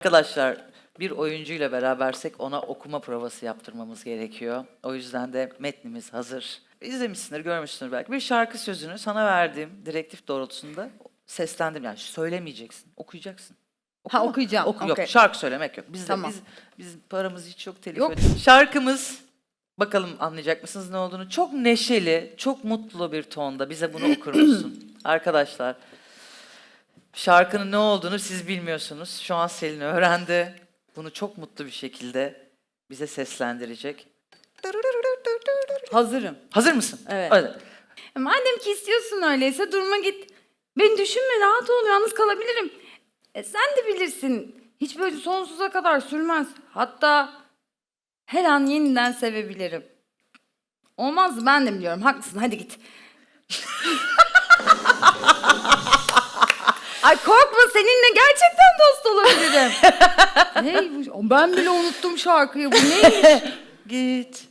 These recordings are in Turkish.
Arkadaşlar bir oyuncuyla berabersek ona okuma provası yaptırmamız gerekiyor. O yüzden de metnimiz hazır. İzlemişsindir, görmüşsündür belki. Bir şarkı sözünü sana verdiğim direktif doğrultusunda seslendim. Yani söylemeyeceksin, okuyacaksın. Ha, okuyacağım, Oku, yok, okey. şarkı söylemek yok. Biz de, Tamam. biz, bizim paramız hiç yok, telif Yok. Şarkımız, bakalım anlayacak mısınız ne olduğunu? Çok neşeli, çok mutlu bir tonda. Bize bunu okur musun? Arkadaşlar, Şarkının ne olduğunu siz bilmiyorsunuz. Şu an Selin öğrendi. Bunu çok mutlu bir şekilde bize seslendirecek. Hazırım. Hazır mısın? Evet. Öyle. E, Madem ki istiyorsun öyleyse durma git. Beni düşünme rahat ol yalnız kalabilirim. E, sen de bilirsin. Hiç böyle sonsuza kadar sürmez. Hatta her an yeniden sevebilirim. Olmaz ben de biliyorum. Haklısın hadi git. Ay korkma seninle gerçekten dost olabilirim. ne bu? Ben bile unuttum şarkıyı. Bu neymiş? Git,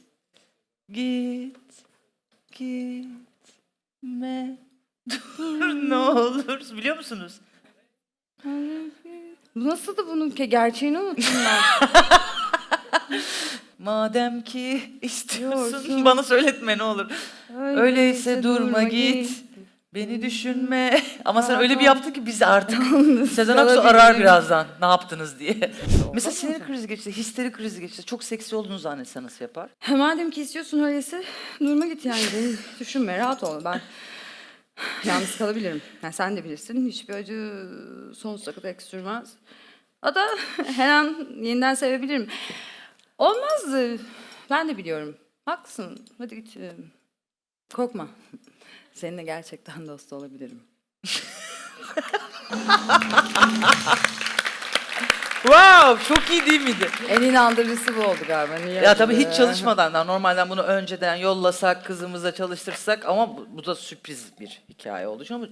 git, gitme. Dur ne olur. Biliyor musunuz? Nasıldı bunun ki? Gerçeğini unuttum ben. Madem ki istiyorsun Diyorsun. bana söyletme ne olur. Öyleyse durma git. Beni düşünme. Ama sen öyle bir yaptın ki biz artık Sezen Aksu arar birazdan ne yaptınız diye. Mesela sinir krizi geçti, histeri krizi geçti. Çok seksi olduğunu zannetse nasıl yapar? Madem ki istiyorsun öyleyse durma git yani. Beni düşünme rahat ol. Ben yalnız kalabilirim. Yani sen de bilirsin. Hiçbir acı sonsuza kadar sürmez. Hatta her an yeniden sevebilirim. Olmazdı. Ben de biliyorum. Haklısın. Hadi git. Ee, Korkma. Seninle gerçekten dost olabilirim. Wow, çok iyi değil miydi? En inandırıcısı bu oldu galiba. Niye Ya tabii hiç çalışmadan da normalden bunu önceden yollasak, kızımıza çalıştırsak ama bu, bu da sürpriz bir hikaye oldu. Ama